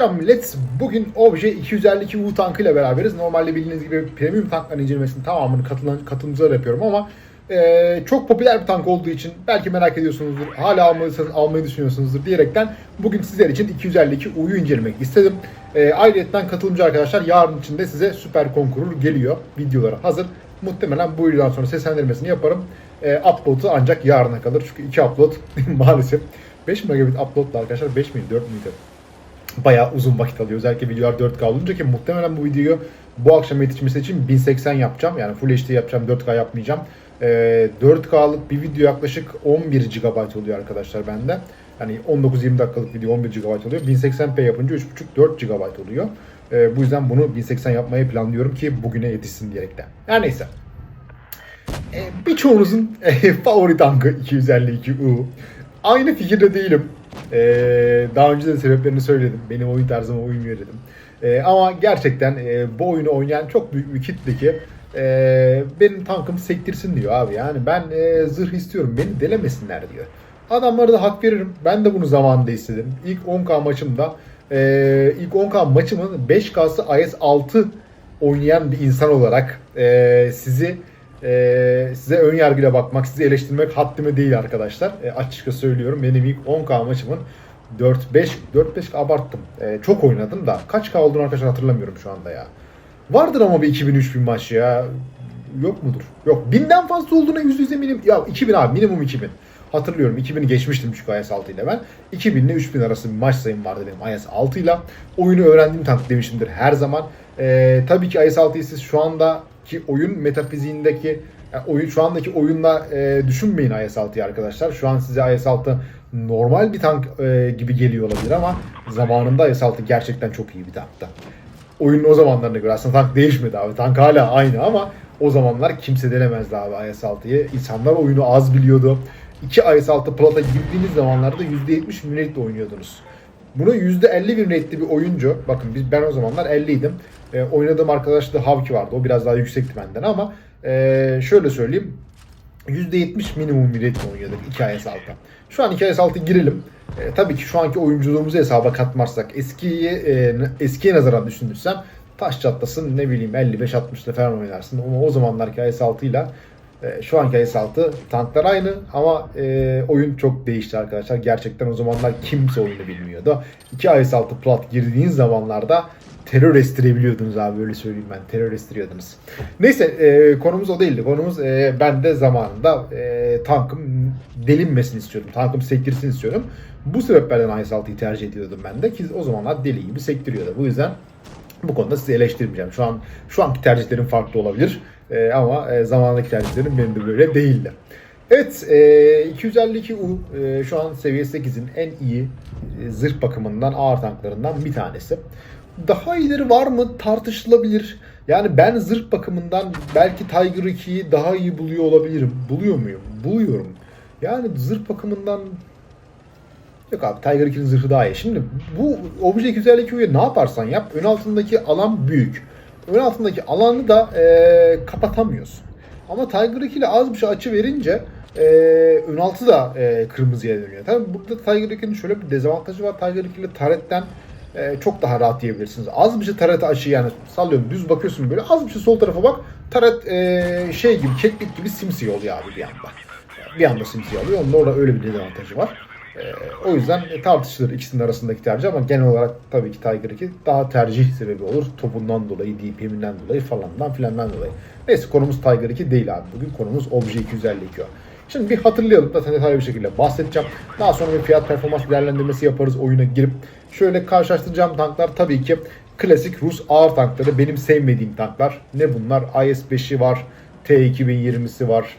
Selam millet. Bugün Obje 252 U tankıyla beraberiz. Normalde bildiğiniz gibi premium tankların incelemesinin tamamını katılan katılımcılar yapıyorum ama e, çok popüler bir tank olduğu için belki merak ediyorsunuzdur. Hala almalıysanız almayı düşünüyorsunuzdur diyerekten bugün sizler için 252 U'yu incelemek istedim. E, ayrıca katılımcı arkadaşlar yarın için de size süper konkurur geliyor. Videoları hazır. Muhtemelen bu videodan sonra seslendirmesini yaparım. E, upload'u ancak yarına kalır. Çünkü iki upload maalesef 5 megabit upload'la arkadaşlar 5 miydi 4 müydü? Bayağı uzun vakit alıyor. Özellikle videolar 4K olunca ki muhtemelen bu videoyu bu akşam yetişmesi için 1080 yapacağım. Yani Full HD yapacağım, 4K yapmayacağım. Ee, 4K'lık bir video yaklaşık 11 GB oluyor arkadaşlar bende. Yani 19-20 dakikalık video 11 GB oluyor. 1080p yapınca 3.5-4 GB oluyor. Ee, bu yüzden bunu 1080 yapmayı planlıyorum ki bugüne yetişsin diyerekten. Her neyse. Ee, birçoğunuzun favori tankı 252U. Aynı fikirde değilim. Ee, daha önce de sebeplerini söyledim. Benim oyun tarzıma uymuyor dedim. Ee, ama gerçekten e, bu oyunu oynayan çok büyük bir kitle ki e, benim tankım sektirsin diyor abi. Yani ben e, zırh istiyorum. Beni delemesinler diyor. Adamlara da hak veririm. Ben de bunu zamanında istedim. İlk 10K maçımda e, ilk 10K maçımın 5K'sı IS-6 oynayan bir insan olarak e, sizi e, size ön yargıyla bakmak, sizi eleştirmek haddime değil arkadaşlar. E, açıkça söylüyorum. Benim ilk 10K maçımın 4-5 4-5 abarttım. E, çok oynadım da kaç K olduğunu arkadaşlar hatırlamıyorum şu anda ya. Vardır ama bir 2000-3000 maç ya. Yok mudur? Yok. Binden fazla olduğuna yüzde yüz eminim. Ya 2000 abi minimum 2000. Hatırlıyorum 2000'i geçmiştim çünkü IS-6 ile ben. 2000 ile 3000 arası bir maç sayım vardı benim IS-6 ile. Oyunu öğrendiğim tank demişimdir her zaman. Ee, tabii ki IS-6'yı siz şu andaki oyun metafiziğindeki yani oyun şu andaki oyunla e, düşünmeyin IS-6'yı arkadaşlar. Şu an size IS-6 normal bir tank e, gibi geliyor olabilir ama zamanında IS-6 gerçekten çok iyi bir tankta. Oyunun o zamanlarına göre aslında tank değişmedi abi. Tank hala aynı ama o zamanlar kimse denemezdi abi IS-6'yı. İnsanlar oyunu az biliyordu. 2 IS-6 Plata girdiğiniz zamanlarda %70 win oynuyordunuz. Bunu %50 win rate'li bir oyuncu, bakın biz ben o zamanlar 50'ydim. E, oynadığım arkadaş da Havki vardı. O biraz daha yüksekti benden ama e, şöyle söyleyeyim. %70 minimum bir rating oynuyorduk 2 IS-6'da. Şu an 2 IS-6 girelim. E, tabii ki şu anki oyunculuğumuzu hesaba katmazsak eskiye, e, eskiye nazaran düşünürsem taş çatlasın ne bileyim 55-60'da falan oynarsın. Ama o zamanlarki IS-6 ile şu anki IS-6 tanklar aynı ama e, oyun çok değişti arkadaşlar. Gerçekten o zamanlar kimse oyunu bilmiyordu. 2 IS-6 plat girdiğiniz zamanlarda terör estirebiliyordunuz abi öyle söyleyeyim ben. Terör estiriyordunuz. Neyse e, konumuz o değildi. Konumuz e, ben de zamanında e, tankım delinmesini istiyordum. Tankım sektirsin istiyordum. Bu sebeplerden IS-6'yı tercih ediyordum ben de ki o zamanlar deli gibi sektiriyordu. Bu yüzden bu konuda sizi eleştirmeyeceğim. Şu an şu anki tercihlerim farklı olabilir. E, ama e, zamandaki tercihlerim benim de böyle değildi. Evet, e, 252 U e, şu an seviye 8'in en iyi e, zırh bakımından ağır tanklarından bir tanesi. Daha iyileri var mı tartışılabilir. Yani ben zırh bakımından belki Tiger 2'yi daha iyi buluyor olabilirim. Buluyor muyum? Buluyorum. Yani zırh bakımından Yok abi Tiger 2'nin zırhı daha iyi. Şimdi bu Obje 252 U'ya ne yaparsan yap ön altındaki alan büyük. Ön altındaki alanı da e, kapatamıyorsun. Ama Tiger 2 ile az bir şey açı verince e, ön altı da e, kırmızıya dönüyor. Tabii burada Tiger 2'nin şöyle bir dezavantajı var. Tiger 2 ile taretten e, çok daha rahat yiyebilirsiniz. Az bir şey taret açı yani sallıyorum düz bakıyorsun böyle az bir şey sol tarafa bak taret e, şey gibi keklik gibi simsiyah oluyor abi bir anda. Bir anda simsiyah oluyor. Onun orada öyle bir dezavantajı var. E, o yüzden tartışılır ikisinin arasındaki tercih ama genel olarak tabii ki Tiger 2 daha tercih sebebi olur. Topundan dolayı, DPM'inden dolayı falandan filandan dolayı. Neyse konumuz Tiger 2 değil abi. Bugün konumuz Obje 252 o. Şimdi bir hatırlayalım da detaylı bir şekilde bahsedeceğim. Daha sonra bir fiyat performans değerlendirmesi yaparız oyuna girip. Şöyle karşılaştıracağım tanklar tabii ki klasik Rus ağır tankları benim sevmediğim tanklar. Ne bunlar? IS-5'i var, T-2020'si var,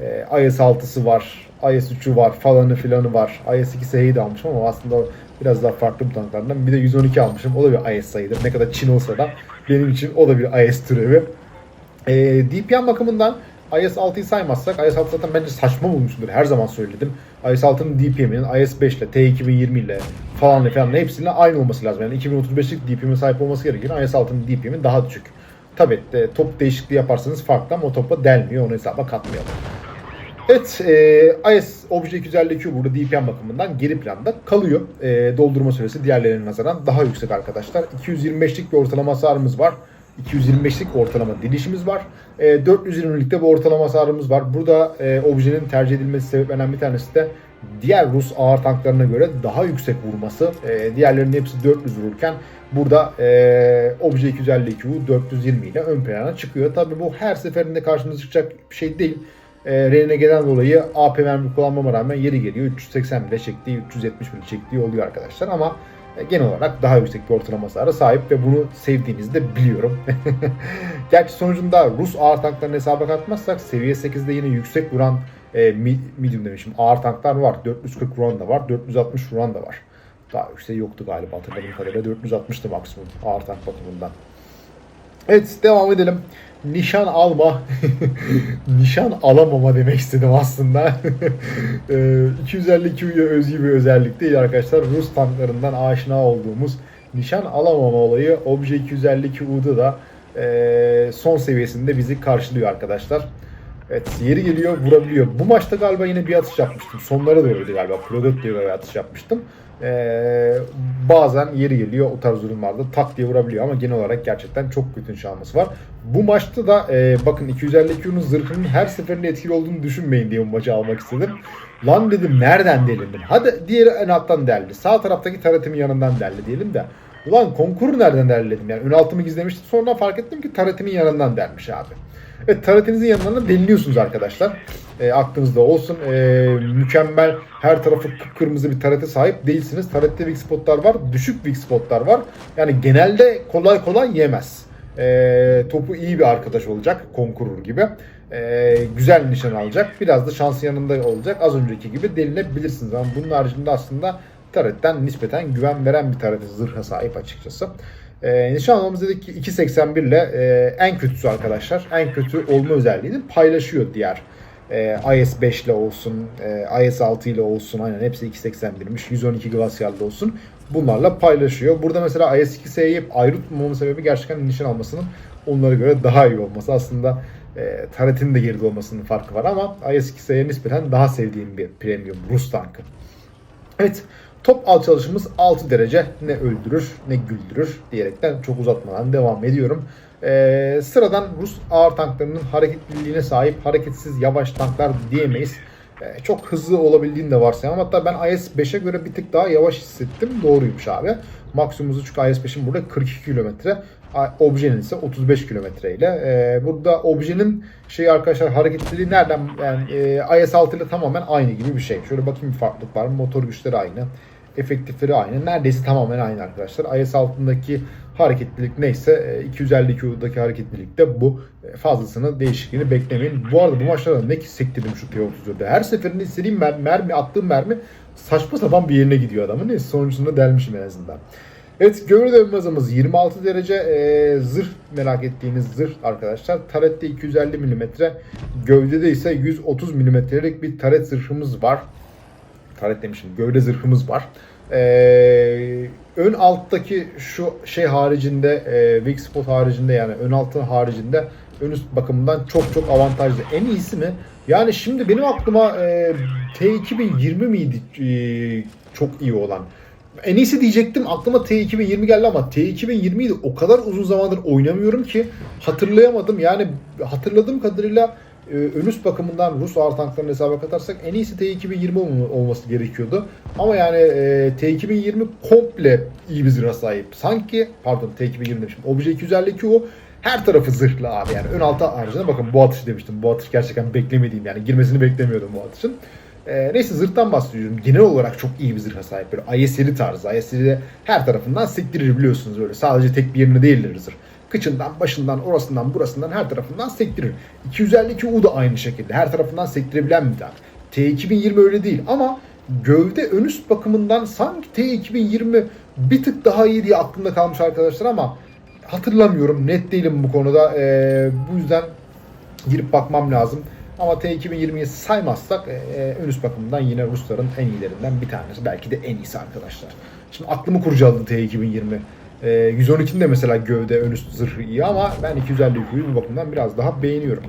e, IS-6'sı var, IS-3'ü var, falanı filanı var. IS-2S'yi de almışım ama aslında biraz daha farklı bir tanklardan. Bir de 112 almışım. O da bir IS sayıdır. Ne kadar Çin olsa da benim için o da bir IS türevi. E, DPM bakımından IS-6'yı saymazsak IS-6 zaten bence saçma bulmuşumdur. Her zaman söyledim. IS-6'nın DPM'inin IS-5 ile T-2020 ile falan falan hepsinin aynı olması lazım. Yani 2035'lik DPM'e sahip olması gerekiyor. IS-6'nın DPM'i daha düşük. Tabi de, top değişikliği yaparsanız farklı ama o topa delmiyor. Onu hesaba katmayalım. Evet, e, IS Obje 252 burada DPM bakımından geri planda kalıyor. E, doldurma süresi diğerlerine nazaran daha yüksek arkadaşlar. 225'lik bir ortalama hasarımız var. 225'lik ortalama dilişimiz var. E, 420'likte bir ortalama hasarımız var. Burada e, objenin tercih edilmesi sebeplerinden bir tanesi de diğer Rus ağır tanklarına göre daha yüksek vurması. E, diğerlerinin hepsi 400 vururken burada e, Obje 252U 420 ile ön plana çıkıyor. Tabi bu her seferinde karşımıza çıkacak bir şey değil. E, RNG'den dolayı AP mermi kullanmama rağmen yeri geliyor 380 bile çektiği, 370 bile çektiği oluyor arkadaşlar ama e, genel olarak daha yüksek bir ortalama hasara sahip ve bunu sevdiğinizi de biliyorum. Gerçi sonucunda Rus ağır tanklarını hesaba katmazsak seviye 8'de yine yüksek vuran e, medium demişim ağır tanklar var. 440 vuran da var, 460 vuran da var. Daha yükseği yoktu galiba hatırladığım kadarıyla 460'tı maksimum ağır tank bakımından. Evet devam edelim. Nişan alma. Nişan alamama demek istedim aslında. Ee, 252 U'ya özgü bir özellik değil arkadaşlar. Rus tanklarından aşina olduğumuz nişan alamama olayı Obje 252 U'da da e, son seviyesinde bizi karşılıyor arkadaşlar. Evet yeri geliyor vurabiliyor. Bu maçta galiba yine bir atış yapmıştım. Sonlara doğruydu galiba. Pro 4 diye bir atış yapmıştım. Ee, bazen yeri geliyor o tarz durumlarda tak diye vurabiliyor ama genel olarak gerçekten çok kötü şansı var. Bu maçta da e, bakın 252'nin zırhının her seferinde etkili olduğunu düşünmeyin diye bu maçı almak istedim. Lan dedim nereden delindim? Hadi diğeri en alttan deldi. Sağ taraftaki taretimin yanından deldi diyelim de. Ulan konkuru nereden derledim yani? Ön altımı gizlemiştim. Sonra fark ettim ki taretimin yanından delmiş abi. Evet taretinizin yanından da deliniyorsunuz arkadaşlar. E, aklınızda olsun. E, mükemmel her tarafı kıpkırmızı bir tarete sahip değilsiniz. Tarette weak spotlar var. Düşük weak spotlar var. Yani genelde kolay kolay yemez. E, topu iyi bir arkadaş olacak. Konkurur gibi. E, güzel nişan alacak. Biraz da şansın yanında olacak. Az önceki gibi delinebilirsiniz. Ama bunun haricinde aslında taretten nispeten güven veren bir tarete zırha sahip açıkçası. E, nişan almamız dedik ki 2.81 ile e, en kötüsü arkadaşlar. En kötü olma özelliğini paylaşıyor diğer e, IS-5 ile olsun, e, IS-6 ile olsun aynen hepsi 2.81'miş. 112 Glacial'da olsun. Bunlarla paylaşıyor. Burada mesela IS-2S'yi hep ayrı tutmamın sebebi gerçekten nişan almasının onlara göre daha iyi olması. Aslında e, Taret'in de geride olmasının farkı var ama IS-2S'ye nispeten daha sevdiğim bir premium Rus tankı. Evet top alçalışımız 6 derece ne öldürür ne güldürür diyerekten çok uzatmadan devam ediyorum. Ee, sıradan Rus ağır tanklarının hareketliliğine sahip hareketsiz yavaş tanklar diyemeyiz. Ee, çok hızlı olabildiğini de varsayalım. Hatta ben IS-5'e göre bir tık daha yavaş hissettim. Doğruymuş abi. Maksimumuzu çünkü IS-5'in burada 42 kilometre. Objenin ise 35 kilometre ile. Ee, burada objenin şey arkadaşlar hareketliliği nereden yani e, IS-6 ile tamamen aynı gibi bir şey. Şöyle bakayım bir farklılık var mı? Motor güçleri aynı. Efektifleri aynı. Neredeyse tamamen aynı arkadaşlar. IS altındaki hareketlilik neyse 252 U'daki hareketlilik de bu. E, Fazlasını değişikliğini beklemeyin. Bu arada bu maçlarda ne sektirdim şu T-34'de. Her seferinde istediğim mer- mermi, attığım mermi saçma sapan bir yerine gidiyor adamın. Neyse sonucunda delmişim en azından. Evet gövde dönmezimiz 26 derece e, zırh merak ettiğiniz zırh arkadaşlar. Tarette 250 mm, gövdede ise 130 mm'lik bir taret zırhımız var. Taret demişim gövde zırhımız var. Ee, ön alttaki şu şey haricinde e, weak spot haricinde yani ön altı haricinde ön üst bakımından çok çok avantajlı. En iyisi mi? Yani şimdi benim aklıma e, T2020 miydi e, çok iyi olan? En iyisi diyecektim aklıma T2020 geldi ama T2020'yi de o kadar uzun zamandır oynamıyorum ki hatırlayamadım. Yani hatırladığım kadarıyla e, ön bakımından Rus ağır tanklarını hesaba katarsak en iyisi T2020 ol- olması gerekiyordu. Ama yani e, T2020 komple iyi bir zırha sahip. Sanki pardon T2020 demişim. Obje 252 o her tarafı zırhlı abi yani ön alta haricinde bakın bu atışı demiştim. Bu atış gerçekten beklemediğim yani girmesini beklemiyordum bu atışın. Ee, neyse zırhtan bahsediyorum. Genel olarak çok iyi bir zırha sahip. Böyle ISR'i tarzı. ISR'i her tarafından sektirir biliyorsunuz böyle. Sadece tek bir yerine değildir zırh. Kıçından, başından, orasından, burasından her tarafından sektirir. 252 U da aynı şekilde. Her tarafından sektirebilen bir tank. T2020 öyle değil ama gövde ön üst bakımından sanki T2020 bir tık daha iyi diye aklımda kalmış arkadaşlar ama hatırlamıyorum. Net değilim bu konuda. Ee, bu yüzden girip bakmam lazım. Ama T2020'yi saymazsak e, ön üst bakımından yine Rusların en iyilerinden bir tanesi. Belki de en iyisi arkadaşlar. Şimdi aklımı kurcaladı T2020. E, 112'nin de mesela gövde ön üst zırhı iyi ama ben 252'yi bu bakımdan biraz daha beğeniyorum.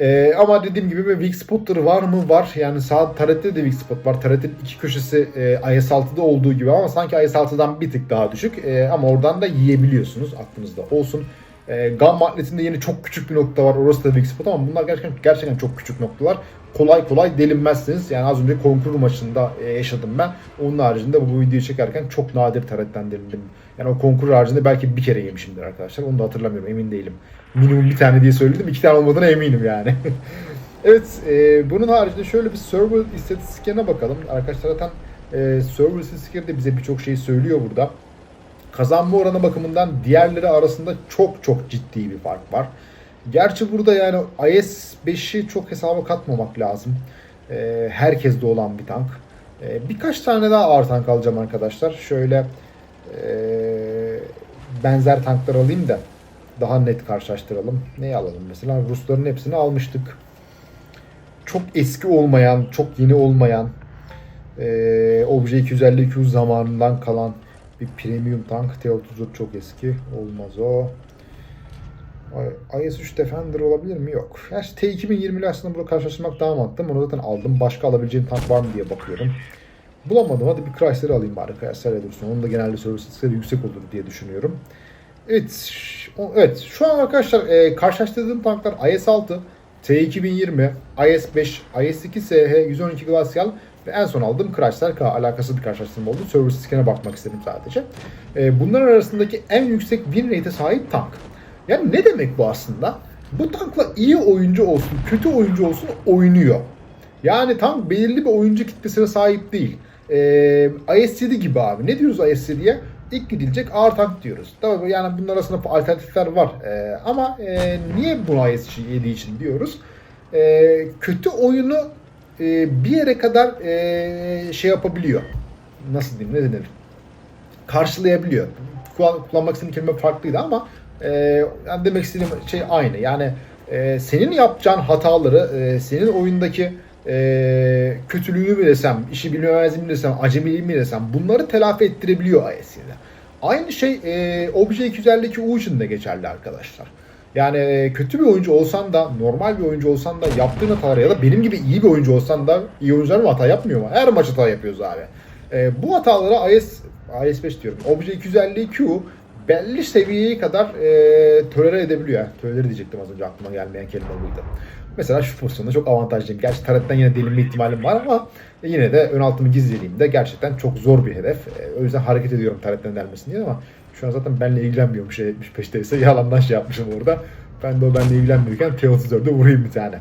Ee, ama dediğim gibi bir weak spotları var mı? Var. Yani sağ tarette de weak spot var. Taretin iki köşesi e, IS-6'da olduğu gibi ama sanki IS-6'dan bir tık daha düşük. E, ama oradan da yiyebiliyorsunuz. Aklınızda olsun. E, Gun Magnet'inde yine çok küçük bir nokta var. Orası da weak spot ama bunlar gerçekten gerçekten çok küçük noktalar. Kolay kolay delinmezsiniz. Yani az önce konkur maçında e, yaşadım ben. Onun haricinde bu, videoyu çekerken çok nadir taretten delindim. Yani o konkur haricinde belki bir kere yemişimdir arkadaşlar. Onu da hatırlamıyorum. Emin değilim. Minimum bir tane diye söyledim. iki tane olmadığına eminim yani. evet. E, bunun haricinde şöyle bir server istatistiklerine bakalım. Arkadaşlar zaten e, server istatistikleri de bize birçok şey söylüyor burada kazanma oranı bakımından diğerleri arasında çok çok ciddi bir fark var. Gerçi burada yani IS-5'i çok hesaba katmamak lazım. Ee, herkeste olan bir tank. Ee, birkaç tane daha ağır tank alacağım arkadaşlar. Şöyle ee, benzer tanklar alayım da daha net karşılaştıralım. Neyi alalım mesela? Rusların hepsini almıştık. Çok eski olmayan, çok yeni olmayan, ee, Obje 252 zamanından kalan bir premium tank. T-34 çok eski. Olmaz o. IS-3 Defender olabilir mi? Yok. Gerçi T-2020 ile aslında burada karşılaştırmak daha mantıklı. Onu zaten aldım. Başka alabileceğim tank var mı diye bakıyorum. Bulamadım. Hadi bir Chrysler alayım bari. Chrysler dursun. Onun da genelde servisi yüksek olur diye düşünüyorum. Evet. Evet. Şu an arkadaşlar e, karşılaştırdığım tanklar IS-6, T-2020, IS-5, IS-2 SH, 112 Glacial ve en son aldığım Chrysler K alakası bir karşılaştırma oldu. Service scan'e bakmak istedim sadece. E, bunların arasındaki en yüksek win rate'e sahip tank. Yani ne demek bu aslında? Bu tankla iyi oyuncu olsun, kötü oyuncu olsun oynuyor. Yani tank belirli bir oyuncu kitlesine sahip değil. E, IS-7 gibi abi. Ne diyoruz IS-7'ye? İlk gidilecek ağır tank diyoruz. Tabii yani bunun arasında alternatifler var. E, ama e, niye bunu IS-7 için diyoruz? E, kötü oyunu e, bir yere kadar e, şey yapabiliyor. Nasıl diyeyim ne denir? Karşılayabiliyor. Kullan, kullanmak istediğim kelime farklıydı ama e, demek istediğim şey aynı. Yani e, senin yapacağın hataları, e, senin oyundaki e, kötülüğünü mi desem, işi bilmemezliğini mi desem, acemiliği mi desem bunları telafi ettirebiliyor IS'de. Aynı şey e, Obje 252 U için de geçerli arkadaşlar. Yani e, kötü bir oyuncu olsan da, normal bir oyuncu olsan da yaptığın hataları ya da benim gibi iyi bir oyuncu olsan da iyi oyuncular mı hata yapmıyor mu? Her maç hata yapıyoruz abi. E, bu hatalara IS, IS5 diyorum. Obje 252 belli seviyeye kadar e, tolere edebiliyor. Tolere diyecektim az önce aklıma gelmeyen kelime buydu. Mesela şu pozisyonda çok avantajlıyım. Gerçi taretten yine delinme ihtimalim var ama yine de ön altımı gizlediğimde gerçekten çok zor bir hedef. E, o yüzden hareket ediyorum taretten delmesin diye ama şu an zaten benimle ilgilenmiyormuş şey 75'te ise yalandan şey yapmışım orada. Ben de o benimle ilgilenmiyorken T-34'de vurayım bir tane.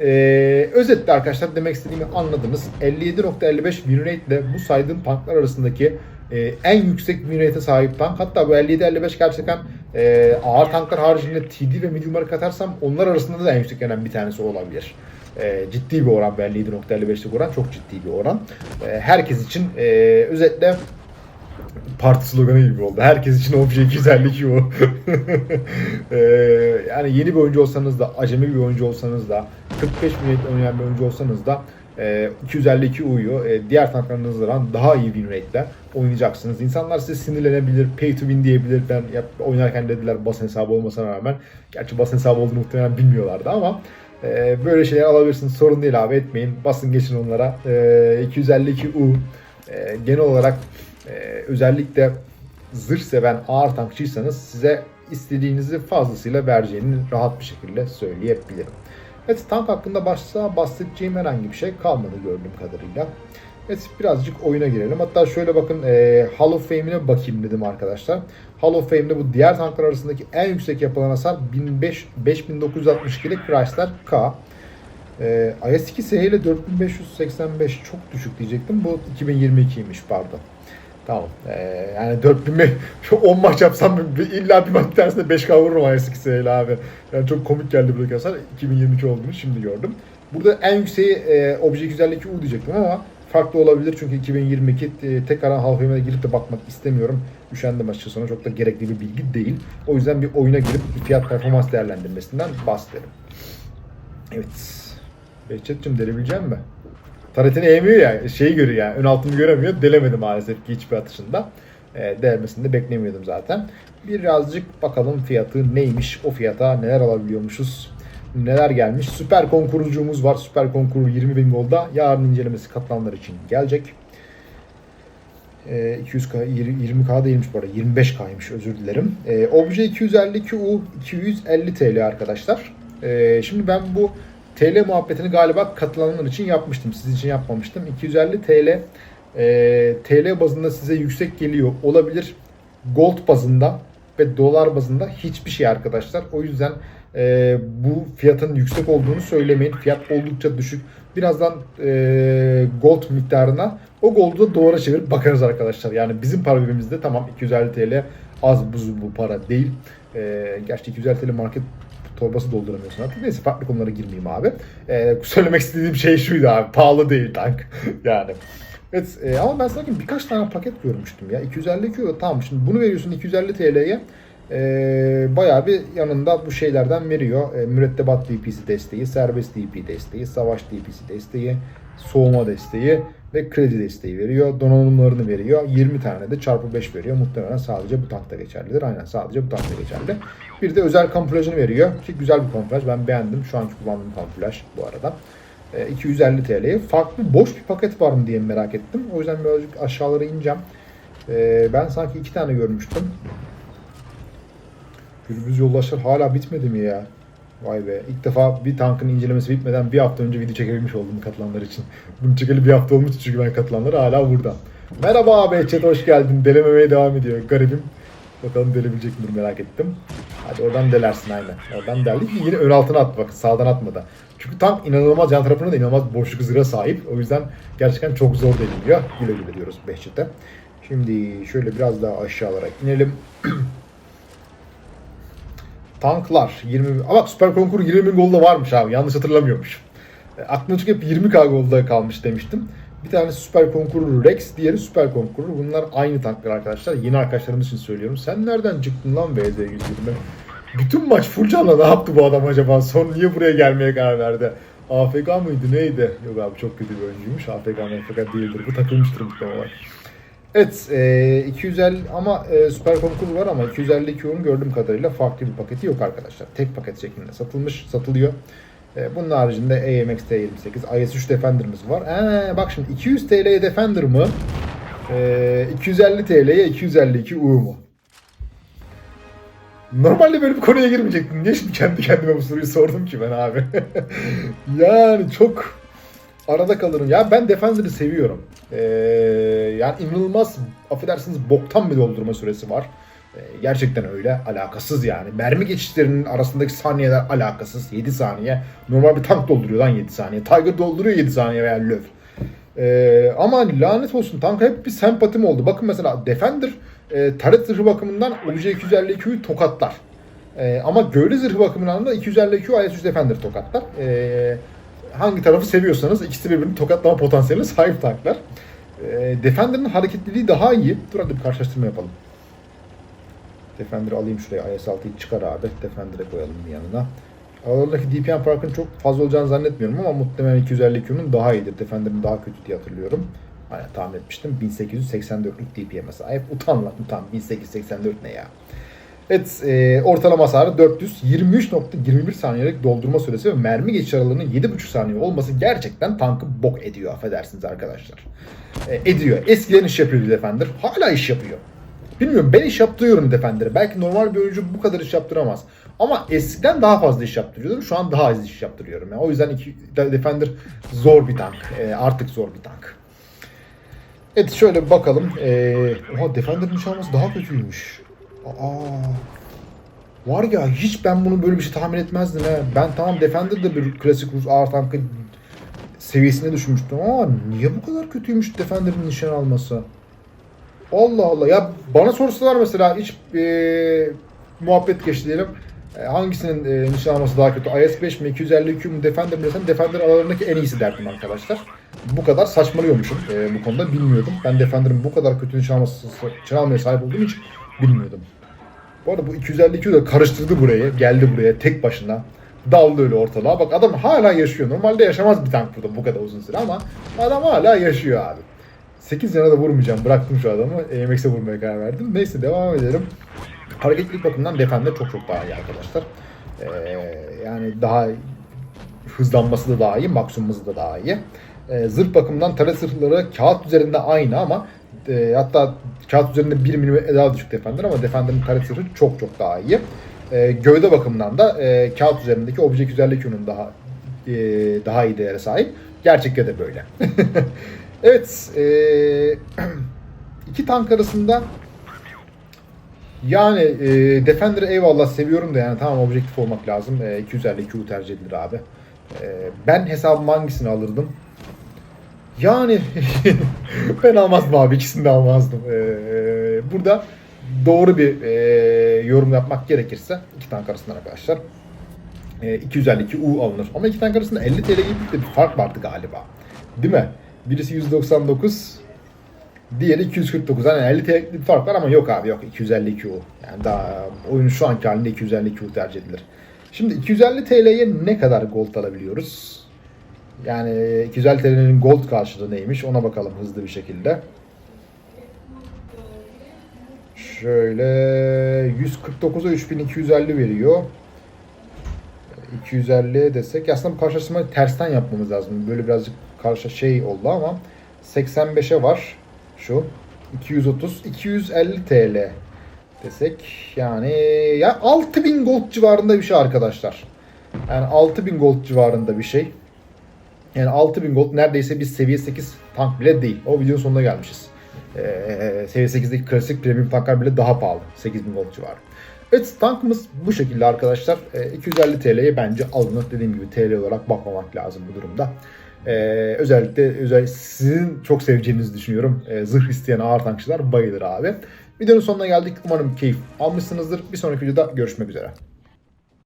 Ee, özetle arkadaşlar demek istediğimi anladınız. 57.55 win rate ile bu saydığım tanklar arasındaki e, en yüksek win rate'e sahip tank. Hatta bu 57-55 gerçekten e, ağır tanklar haricinde TD ve medium'ları katarsam onlar arasında da en yüksek gelen bir tanesi olabilir. E, ciddi bir oran bu 57.55'lik oran çok ciddi bir oran. E, herkes için e, özetle parti sloganı gibi oldu. Herkes için obje 252 o. ee, yani yeni bir oyuncu olsanız da, acemi bir oyuncu olsanız da, 45 milyon oynayan bir oyuncu olsanız da e, 252 uyu e, diğer tanklarınızdan daha iyi win rate'ler oynayacaksınız. İnsanlar size sinirlenebilir, pay to win diyebilir. Ben yap, oynarken dediler basın hesabı olmasına rağmen. Gerçi basın hesabı olduğunu muhtemelen bilmiyorlardı ama e, böyle şeyler alabilirsiniz. Sorun değil abi etmeyin. Basın geçin onlara. E, 252 U e, genel olarak ee, özellikle zırh seven ağır tankçıysanız size istediğinizi fazlasıyla vereceğini rahat bir şekilde söyleyebilirim. Evet tank hakkında başta bahsedeceğim herhangi bir şey kalmadı gördüğüm kadarıyla. Evet birazcık oyuna girelim. Hatta şöyle bakın e, Hall of Fame'ine bakayım dedim arkadaşlar. Hall of Fame'de bu diğer tanklar arasındaki en yüksek yapılan hasar 5962'lik Chrysler K. E, IS-2 SH ile 4585 çok düşük diyecektim. Bu 2022'ymiş pardon. Tamam. Ee, yani 4000 şu 10 maç yapsam illa bir maç bir tanesinde 5K vururum IS-2 abi. Yani çok komik geldi buradaki hasar. 2022 olduğunu şimdi gördüm. Burada en yükseği e, Obje 252 U diyecektim ama farklı olabilir çünkü 2022 e, tekrar halfayıma girip de bakmak istemiyorum. Üşendim açıkçası çok da gerekli bir bilgi değil. O yüzden bir oyuna girip fiyat performans değerlendirmesinden bahsedelim. Evet. Behçet'cim delebileceğim mi? Taretini eğmiyor ya, şeyi görüyor yani, ön altını göremiyor. Delemedi maalesef ki hiçbir atışında. E, değermesini de beklemiyordum zaten. Birazcık bakalım fiyatı neymiş, o fiyata neler alabiliyormuşuz. neler gelmiş. Süper konkurucumuz var. Süper konkuru 20 bin golda. Yarın incelemesi katılanlar için gelecek. E, 200K, 20K değilmiş bu arada. 25K'ymış özür dilerim. E, Obje 252 U 250 TL arkadaşlar. E, şimdi ben bu TL muhabbetini galiba katılanlar için yapmıştım. Siz için yapmamıştım. 250 TL e, TL bazında size yüksek geliyor olabilir. Gold bazında ve dolar bazında hiçbir şey arkadaşlar. O yüzden e, bu fiyatın yüksek olduğunu söylemeyin. Fiyat oldukça düşük. Birazdan e, gold miktarına o gold'u da dolara çevirip bakarız arkadaşlar. Yani bizim para birimimizde tamam 250 TL az buz bu para değil. E, gerçi 250 TL market torbası dolduramıyorsun artık. Neyse farklı konulara girmeyeyim abi. E, söylemek istediğim şey şuydu abi. Pahalı değil tank. yani. Evet e, ama ben sanki birkaç tane paket görmüştüm ya. 252 euro tamam şimdi bunu veriyorsun 250 TL'ye. E, bayağı bir yanında bu şeylerden veriyor. E, mürettebat DP'si desteği, serbest DP desteği, savaş DP'si desteği, soğuma desteği ve kredi desteği veriyor. Donanımlarını veriyor. 20 tane de çarpı 5 veriyor. Muhtemelen sadece bu tankta geçerlidir. Aynen sadece bu tankta geçerli. Bir de özel kamuflajını veriyor. Ki güzel bir kamuflaj. Ben beğendim. Şu anki kullandığım kamuflaj bu arada. E, 250 TL'ye. Farklı boş bir paket var mı diye merak ettim. O yüzden birazcık aşağılara ineceğim. E, ben sanki iki tane görmüştüm. Gürbüz yoldaşlar hala bitmedi mi ya? Vay be. İlk defa bir tankın incelemesi bitmeden bir hafta önce video çekebilmiş oldum katılanlar için. Bunu çekeli bir hafta olmuş çünkü ben katılanlar hala burada. Merhaba abi chat hoş geldin. Delememeye devam ediyor. Garibim. Bakalım delebilecek mi merak ettim. Hadi oradan delersin aynen. Oradan deldi ki yine ön altına at bak sağdan atmadı. Çünkü tank inanılmaz yan tarafına da inanılmaz boşluk hızına sahip. O yüzden gerçekten çok zor deliniyor. Güle güle diyoruz Behçet'e. Şimdi şöyle biraz daha aşağılara inelim. Tanklar 20 ama süper konkur 20 bin golda varmış abi yanlış hatırlamıyormuş. E, aklımda çünkü hep 20k golda kalmış demiştim. Bir tanesi süper konkurur Rex, diğeri süper konkurur. Bunlar aynı tanklar arkadaşlar. Yeni arkadaşlarımız için söylüyorum. Sen nereden çıktın lan VZ120? Bütün maç full canla ne yaptı bu adam acaba? Son niye buraya gelmeye karar verdi? AFK mıydı neydi? Yok abi çok kötü bir oyuncuymuş. AFK AFK değildir. Bu takılmıştır muhtemelen. Evet, e, 250 ama e, süper konkur var ama 252 ürün gördüğüm kadarıyla farklı bir paketi yok arkadaşlar. Tek paket şeklinde satılmış, satılıyor. E, bunun haricinde AMX T28, IS-3 Defender'ımız var. Ee, bak şimdi 200 TL'ye Defender mı? E, 250 TL'ye 252 U mu? Normalde böyle bir konuya girmeyecektim. Niye şimdi kendi kendime bu soruyu sordum ki ben abi? yani çok arada kalırım. Ya ben Defender'ı seviyorum. Ee, yani inanılmaz affedersiniz boktan bir doldurma süresi var. Ee, gerçekten öyle. Alakasız yani. Mermi geçişlerinin arasındaki saniyeler alakasız. 7 saniye. Normal bir tank dolduruyor lan 7 saniye. Tiger dolduruyor 7 saniye veya Löw. Ee, ama lanet olsun tanka hep bir sempatim oldu. Bakın mesela Defender e, taret zırhı bakımından Obje 252'yi tokatlar. E, ama gövde zırhı bakımından da 252 IS-3 Defender tokatlar. E, hangi tarafı seviyorsanız ikisi birbirini tokatlama potansiyeline sahip tanklar. E, Defender'ın hareketliliği daha iyi. Dur hadi bir karşılaştırma yapalım. Defender'ı alayım şuraya. IS-6'yı çıkar abi. Defender'ı koyalım yanına. Aralarındaki DPM farkının çok fazla olacağını zannetmiyorum ama muhtemelen 252'nin daha iyidir. Defender'ın daha kötü diye hatırlıyorum. Aynen tahmin etmiştim. 1884'lük DPM'e sahip. Utan lan utan. 1884 ne ya? Evet e, ortalama hasarı 400. 23.21 saniyelik doldurma süresi ve mermi geçiş aralığının 7.5 saniye olması gerçekten tankı bok ediyor affedersiniz arkadaşlar. E, ediyor. Eskiden iş yapıyordu Defender. Hala iş yapıyor. Bilmiyorum ben iş yaptırıyorum Defender'ı. Belki normal bir oyuncu bu kadar iş yaptıramaz. Ama eskiden daha fazla iş yaptırıyordum. Şu an daha az iş yaptırıyorum. Yani o yüzden iki, Defender zor bir tank. E, artık zor bir tank. Evet şöyle bakalım. Ee, oha Defender'ın nişanlısı daha kötüymüş. Aa, var ya hiç ben bunu böyle bir şey tahmin etmezdim he. Ben tamam Defender'da bir klasik Rus ağır tankı seviyesine düşünmüştüm ama niye bu kadar kötüymüş Defender'ın nişan alması? Allah Allah ya bana sorsalar mesela hiç e, muhabbet geçti diyelim. E, hangisinin e, nişan alması daha kötü? IS-5 mi 252 mi Defender mi desem Defender aralarındaki en iyisi derdim arkadaşlar. Bu kadar saçmalıyormuşum e, bu konuda bilmiyordum. Ben Defender'ın bu kadar kötü nişan, alması, nişan almaya sahip olduğum hiç bilmiyordum. Bu arada bu 252 de karıştırdı burayı. Geldi buraya tek başına. Daldı öyle ortalığa. Bak adam hala yaşıyor. Normalde yaşamaz bir tank burada bu kadar uzun süre ama adam hala yaşıyor abi. 8 yana da vurmayacağım. Bıraktım şu adamı. AMX'e vurmaya karar verdim. Neyse devam edelim. Hareketlilik bakımından Defender çok çok daha iyi arkadaşlar. Ee, yani daha hızlanması da daha iyi, maksimum hızı da daha iyi. E, zırh bakımından taret zırhları kağıt üzerinde aynı ama e, hatta kağıt üzerinde 1 mm daha düşük Defender ama Defender'ın taret zırhı çok çok daha iyi. E, gövde bakımından da e, kağıt üzerindeki obje güzellik yönünün daha e, daha iyi değere sahip. Gerçekte de böyle. evet, e, iki tank arasında yani e, Defender'ı eyvallah seviyorum da yani tamam objektif olmak lazım. E, 252 U tercih edilir abi. E, ben hesabım hangisini alırdım? Yani ben almazdım abi ikisini de almazdım. E, burada doğru bir e, yorum yapmak gerekirse iki tank arasından arkadaşlar e, 252 U alınır. Ama iki tank arasında 50 TL gibi de bir fark vardı galiba. Değil mi? Birisi 199, diğeri 249. Hani 50 TL'lik bir fark var ama yok abi yok 252 U. Yani daha oyunun şu anki halinde 252 U tercih edilir. Şimdi 250 TL'ye ne kadar gold alabiliyoruz? Yani 250 TL'nin gold karşılığı neymiş ona bakalım hızlı bir şekilde. Şöyle 149'a 3250 veriyor. 250 desek aslında bu karşılaştırmayı tersten yapmamız lazım. Böyle birazcık karşı şey oldu ama 85'e var şu 230 250 TL desek yani ya 6000 gold civarında bir şey arkadaşlar. Yani 6000 gold civarında bir şey. Yani 6000 gold neredeyse biz seviye 8 tank bile değil. O videonun sonuna gelmişiz. Ee, seviye 8'deki klasik premium tanklar bile daha pahalı. 8000 gold civarı. Evet tankımız bu şekilde arkadaşlar. Ee, 250 TL'ye bence alınır. Dediğim gibi TL olarak bakmamak lazım bu durumda. Ee, özellikle özel sizin çok seveceğinizi düşünüyorum. Ee, zırh isteyen ağır tankçılar bayılır abi. Videonun sonuna geldik. Umarım keyif almışsınızdır. Bir sonraki videoda görüşmek üzere.